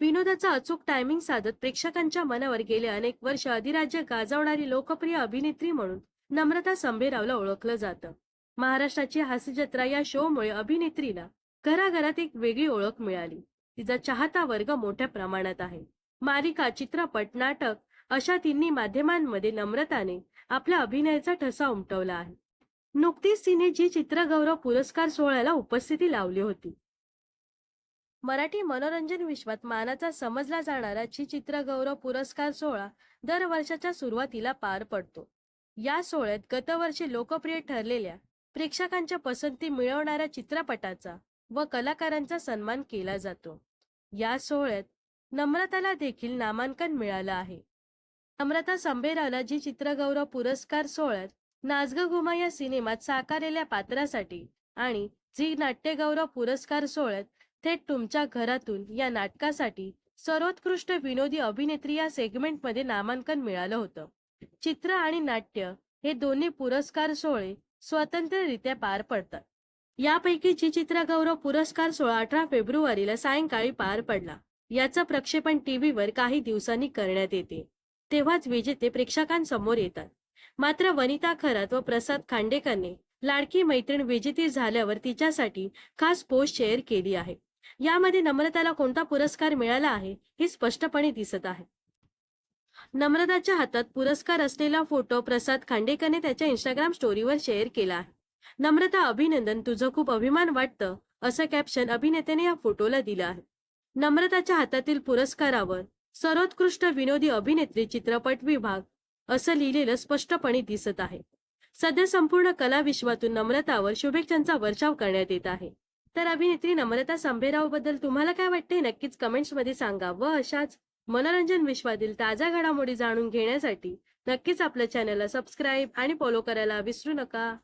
विनोदाचा अचूक टायमिंग साधत प्रेक्षकांच्या मनावर गेले अनेक वर्ष अधिराज्य गाजवणारी लोकप्रिय अभिनेत्री म्हणून नम्रता संभेरावला ओळखलं जातं. महाराष्ट्राची हास्यजत्रा या शोमुळे अभिनेत्रीला घराघरात एक वेगळी ओळख मिळाली. तिचा चाहता वर्ग मोठ्या प्रमाणात आहे. मालिका चित्रपट नाटक अशा तिन्ही माध्यमांमध्ये नम्रताने आपल्या अभिनयाचा ठसा उमटवला आहे. नुकतीच तिने जी चित्रगौरव पुरस्कार सोहळ्याला उपस्थिती लावली होती. मराठी मनोरंजन विश्वात मानाचा समजला जाणारा ची चित्रगौरव पुरस्कार सोहळा दर वर्षाच्या सुरुवातीला पार पडतो. या सोहळ्यात गतवर्षी लोकप्रिय ठरलेल्या प्रेक्षकांच्या पसंती मिळवणाऱ्या चित्रपटाचा व कलाकारांचा सन्मान केला जातो. या सोहळ्यात नम्रताला देखील नामांकन मिळालं आहे. नम्रता संभेराला जी चित्रगौरव पुरस्कार सोहळ्यात नाचग घुमा या सिनेमात साकारलेल्या पात्रासाठी आणि झी नाट्यगौरव पुरस्कार सोहळ्यात थेट तुमच्या घरातून या नाटकासाठी सर्वोत्कृष्ट विनोदी अभिनेत्री या सेगमेंटमध्ये नामांकन मिळालं होतं. चित्र आणि नाट्य हे दोन्ही पुरस्कार सोहळे स्वतंत्ररित्या पार पडतात. यापैकी जी चित्रगौरव पुरस्कार सोहळा अठरा फेब्रुवारीला सायंकाळी पार पडला. याचं प्रक्षेपण टीव्हीवर काही दिवसांनी करण्यात येते. तेव्हाच विजेते प्रेक्षकांसमोर येतात. मात्र वनिता खरात व प्रसाद खांडेकरने लाडकी मैत्रीण विजेती झाल्यावर तिच्यासाठी खास पोस्ट शेअर केली आहे. यामध्ये नम्रताला कोणता पुरस्कार मिळाला आहे हे स्पष्टपणे दिसत आहे. नम्रताच्या हातात पुरस्कार असलेला फोटो प्रसाद खांडेकरने त्याच्या इंस्टाग्राम स्टोरीवर शेअर केला आहे. नम्रता अभिनंदन तुझं खूप अभिमान वाटतं असं कॅप्शन अभिनेत्याने या फोटोला दिलं आहे. नम्रताच्या हातातील पुरस्कारावर सर्वोत्कृष्ट विनोदी अभिनेत्री चित्रपट विभाग असं लिहिलेलं स्पष्टपणे दिसत आहे. सध्या संपूर्ण कला विश्वातून नम्रतावर शुभेच्छांचा वर्षाव करण्यात येत आहे. तर अभिनेत्री नम्रता संभेरावबद्दल तुम्हाला काय वाटते नक्कीच कमेंट्समध्ये सांगा व अशाच मनोरंजन विश्वातील ताज्या घडामोडी जाणून घेण्यासाठी नक्कीच आपल्या चॅनलला सबस्क्राईब आणि फॉलो करायला विसरू नका.